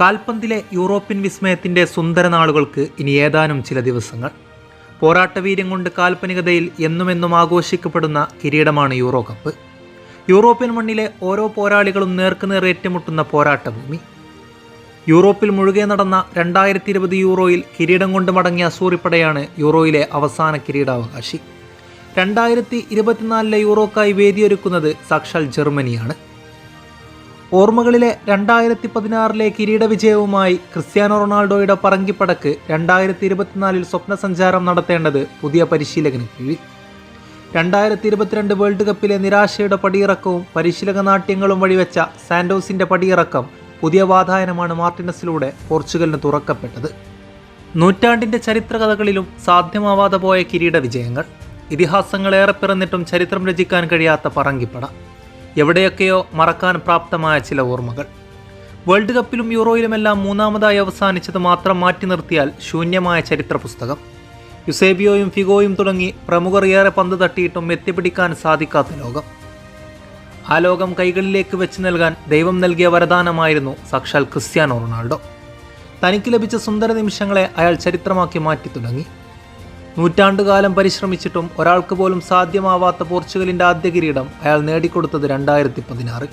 കാൽപന്തിലെ European വിസ്മയത്തിന്റെ സുന്ദര നാളുകൾക്ക് ഇനി ഏതാനും ചില ദിവസങ്ങൾ. പോരാട്ടവീര്യം കൊണ്ട് കാൽപ്പനികതയിൽ എന്നുമെന്നും ആഘോഷിക്കപ്പെടുന്ന കിരീടമാണ് യൂറോ കപ്പ് യൂറോപ്യൻ മണ്ണിലെ ഓരോ പോരാളികളും നേർക്കുനേർ ഏറ്റുമുട്ടുന്ന പോരാട്ടഭൂമി. യൂറോപ്പിൽ മുഴുകെ നടന്ന രണ്ടായിരത്തി ഇരുപത് യൂറോയിൽ കിരീടം കൊണ്ട് മടങ്ങിയ സൂറിപ്പടയാണ് യൂറോയിലെ അവസാന കിരീടാവകാശി. രണ്ടായിരത്തി ഇരുപത്തിനാലിലെ യൂറോക്കായി വേദിയൊരുക്കുന്നത് സാക്ഷാൽ ജർമ്മനിയാണ്. ഓർമ്മകളിലെ രണ്ടായിരത്തി പതിനാറിലെ കിരീട വിജയവുമായി ക്രിസ്ത്യാനോ റൊണാൾഡോയുടെ പറങ്കിപ്പടക്ക് രണ്ടായിരത്തി ഇരുപത്തിനാലിൽ സ്വപ്ന സഞ്ചാരം നടത്തേണ്ടത് പുതിയ പരിശീലകന് കീഴിൽ. രണ്ടായിരത്തി ഇരുപത്തിരണ്ട് വേൾഡ് കപ്പിലെ നിരാശയുടെ പടിയിറക്കവും പരിശീലക നാട്യങ്ങളും വഴിവെച്ച സാന്റോസിന്റെ പടിയിറക്കം പുതിയ വാതായനമാണ് മാർട്ടിനസിലൂടെ പോർച്ചുഗലിന് തുറക്കപ്പെട്ടത്. നൂറ്റാണ്ടിന്റെ ചരിത്രകഥകളിലും സാധ്യമാവാതെ പോയ കിരീട വിജയങ്ങൾ ഇതിഹാസങ്ങളേറെ പിറന്നിട്ടും ചരിത്രം രചിക്കാൻ കഴിയാത്ത പറങ്കിപ്പട. എവിടെയൊക്കെയോ മറക്കാൻ പ്രാപ്തമായ ചില ഓർമ്മകൾ. വേൾഡ് കപ്പിലും യൂറോയിലുമെല്ലാം മൂന്നാമതായി അവസാനിച്ചത് മാത്രം മാറ്റി നിർത്തിയാൽ ശൂന്യമായ ചരിത്ര പുസ്തകം. യുസേബിയോയും ഫിഗോയും തുടങ്ങി പ്രമുഖർ ഏറെ പന്ത് തട്ടിയിട്ടും എത്തിപ്പിടിക്കാൻ സാധിക്കാത്ത ലോകം. ആ ലോകം കൈകളിലേക്ക് വെച്ച് നൽകാൻ ദൈവം നൽകിയ വരദാനമായിരുന്നു സാക്ഷാൽ ക്രിസ്ത്യാനോ റൊണാൾഡോ. തനിക്ക് ലഭിച്ച സുന്ദര നിമിഷങ്ങളെ അയാൾ ചരിത്രമാക്കി മാറ്റി തുടങ്ങി. നൂറ്റാണ്ടുകാലം പരിശ്രമിച്ചിട്ടും ഒരാൾക്ക് പോലും സാധ്യമാവാത്ത പോർച്ചുഗലിന്റെ ആദ്യ കിരീടം അയാൾ നേടിക്കൊടുത്തത് രണ്ടായിരത്തി പതിനാറ്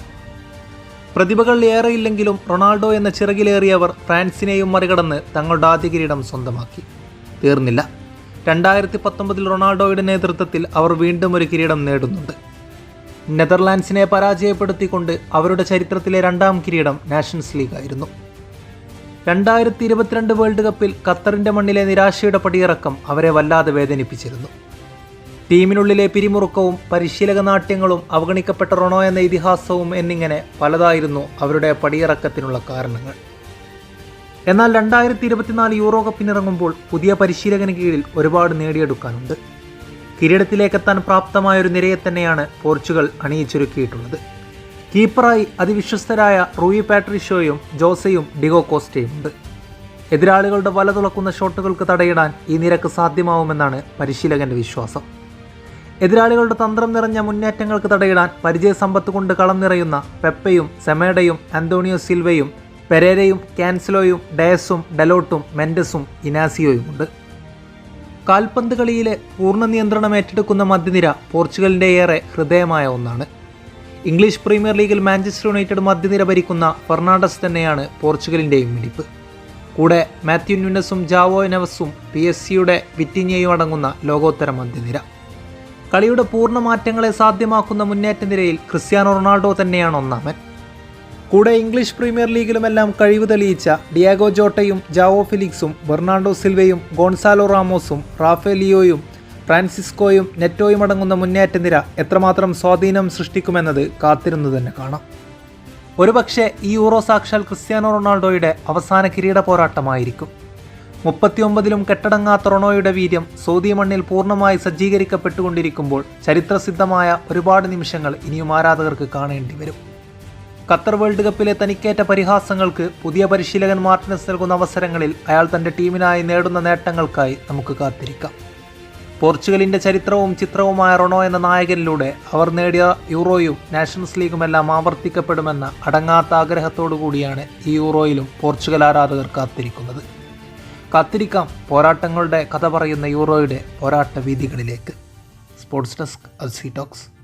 പ്രതിഭകൾ ഏറെയില്ലെങ്കിലും റൊണാൾഡോ എന്ന ചിറകിലേറിയവർ ഫ്രാൻസിനെയും മറികടന്ന് തങ്ങളുടെ ആദ്യ കിരീടം സ്വന്തമാക്കി. തീർന്നില്ല. രണ്ടായിരത്തി പത്തൊമ്പതിൽ റൊണാൾഡോയുടെ നേതൃത്വത്തിൽ അവർ വീണ്ടും ഒരു കിരീടം നേടുന്നുണ്ട്. നെതർലാൻഡ്സിനെ പരാജയപ്പെടുത്തിക്കൊണ്ട് അവരുടെ ചരിത്രത്തിലെ രണ്ടാം കിരീടം നാഷൻസ് ലീഗ് ആയിരുന്നു. രണ്ടായിരത്തി ഇരുപത്തിരണ്ട് വേൾഡ് കപ്പിൽ ഖത്തറിന്റെ മണ്ണിലെ നിരാശയുടെ പടിയിറക്കം അവരെ വല്ലാതെ വേദനിപ്പിച്ചിരുന്നു. ടീമിനുള്ളിലെ പിരിമുറുക്കവും പരിശീലക നാട്യങ്ങളും അവഗണിക്കപ്പെട്ട റൊണോ എന്ന ഇതിഹാസവും എന്നിങ്ങനെ പലതായിരുന്നു അവരുടെ പടിയിറക്കത്തിനുള്ള കാരണങ്ങൾ. എന്നാൽ രണ്ടായിരത്തി ഇരുപത്തിനാല് യൂറോ കപ്പിനിറങ്ങുമ്പോൾ പുതിയ പരിശീലകന് കീഴിൽ ഒരുപാട് നേടിയെടുക്കാനുണ്ട്. കിരീടത്തിലേക്കെത്താൻ പ്രാപ്തമായ ഒരു നിരയെ തന്നെയാണ് പോർച്ചുഗൽ അണിയിച്ചൊരുക്കിയിട്ടുള്ളത്. കീപ്പറായി അതിവിശ്വസ്തരായ റൂയി പാട്രിഷോയും ജോസയും ഡിഗോ കോസ്റ്റയും ഉണ്ട് എതിരാളികളുടെ വല തുളക്കുന്ന ഷോട്ടുകൾക്ക് തടയിടാൻ ഈ നിരക്ക് സാധ്യമാവുമെന്നാണ് പരിശീലകന്റെ വിശ്വാസം. എതിരാളികളുടെ തന്ത്രം നിറഞ്ഞ മുന്നേറ്റങ്ങൾക്ക് തടയിടാൻ പരിചയസമ്പത്ത് കൊണ്ട് കളം നിറയുന്ന പെപ്പയും സെമേഡയും അന്തോണിയോ സിൽവയും പെരേരയും കാൻസലോയും ഡയസും ഡെലോട്ടും മെൻഡസും ഇനാസിയോയും ഉണ്ട് കാൽപന്ത് കളിയിലെ പൂർണ നിയന്ത്രണം ഏറ്റെടുക്കുന്ന മധ്യനിര പോർച്ചുഗലിന്റെ ഏറെ ഹൃദയമായ ഒന്നാണ്. ഇംഗ്ലീഷ് പ്രീമിയർ ലീഗിൽ മാഞ്ചസ്റ്റർ യുണൈറ്റഡ് മധ്യനിര ഭരിക്കുന്ന ഫെർണാണ്ടസ് തന്നെയാണ് പോർച്ചുഗലിന്റെയും മിടിപ്പ്. കൂടെ മാത്യു ന്യൂനസും ജാവോ നെവസും പി എസ് സിയുടെ വിറ്റിഞ്ഞയും അടങ്ങുന്ന ലോകോത്തര മധ്യനിര. കളിയുടെ പൂർണ മാറ്റങ്ങളെ സാധ്യമാക്കുന്ന മുന്നേറ്റ നിരയിൽ ക്രിസ്ത്യാനോ റൊണാൾഡോ തന്നെയാണ് ഒന്നാമൻ. കൂടെ ഇംഗ്ലീഷ് പ്രീമിയർ ലീഗിലുമെല്ലാം കഴിവ് തെളിയിച്ച ഡിയാഗോ ജോട്ടയും ജാവോ ഫിലിക്സും ബെർണാണ്ടോ സിൽവയും ഗോൺസാലോ റാമോസും റാഫേലിയോയും ഫ്രാൻസിസ്കോയും നെറ്റോയും അടങ്ങുന്ന മുന്നേറ്റ നിര എത്രമാത്രം സ്വാധീനം സൃഷ്ടിക്കുമെന്നത് കാത്തിരുന്നു തന്നെ കാണാം. ഒരുപക്ഷെ ഈ യൂറോ സാക്ഷാൽ ക്രിസ്ത്യാനോ റൊണാൾഡോയുടെ അവസാന കിരീട പോരാട്ടമായിരിക്കും. മുപ്പത്തിയൊമ്പതിലും കെട്ടടങ്ങാത്ത റൊണോയുടെ വീര്യം സൗദി മണ്ണിൽ പൂർണമായി സജ്ജീകരിക്കപ്പെട്ടുകൊണ്ടിരിക്കുമ്പോൾ ചരിത്രസിദ്ധമായ ഒരുപാട് നിമിഷങ്ങൾ ഇനിയും ആരാധകർക്ക് കാണേണ്ടി വരും. ഖത്തർ വേൾഡ് കപ്പിലെ തനിക്കേറ്റ പരിഹാസങ്ങൾക്ക് പുതിയ പരിശീലകൻ മാർട്ടിനസ് നൽകുന്ന അവസരങ്ങളിൽ അയാൾ തന്റെ ടീമിനായി നേടുന്ന നേട്ടങ്ങൾക്കായി നമുക്ക് കാത്തിരിക്കാം. പോർച്ചുഗലിന്റെ ചരിത്രവും ചിത്രവുമായ റൊണോ എന്ന നായകനിലൂടെ അവർ നേടിയ യൂറോയും നാഷൻസ് ലീഗുമെല്ലാം ആവർത്തിക്കപ്പെടുമെന്ന അടങ്ങാത്ത ആഗ്രഹത്തോടു കൂടിയാണ് ഈ യൂറോയിലും പോർച്ചുഗൽ ആരാധകർ കാത്തിരിക്കുന്നത്. കാത്തിരിക്കാം പോരാട്ടങ്ങളുടെ കഥ പറയുന്ന യൂറോയുടെ പോരാട്ട വീതികളിലേക്ക് സ്പോർട്സ് ഡെസ്ക് അൽസി ടോക്സ്.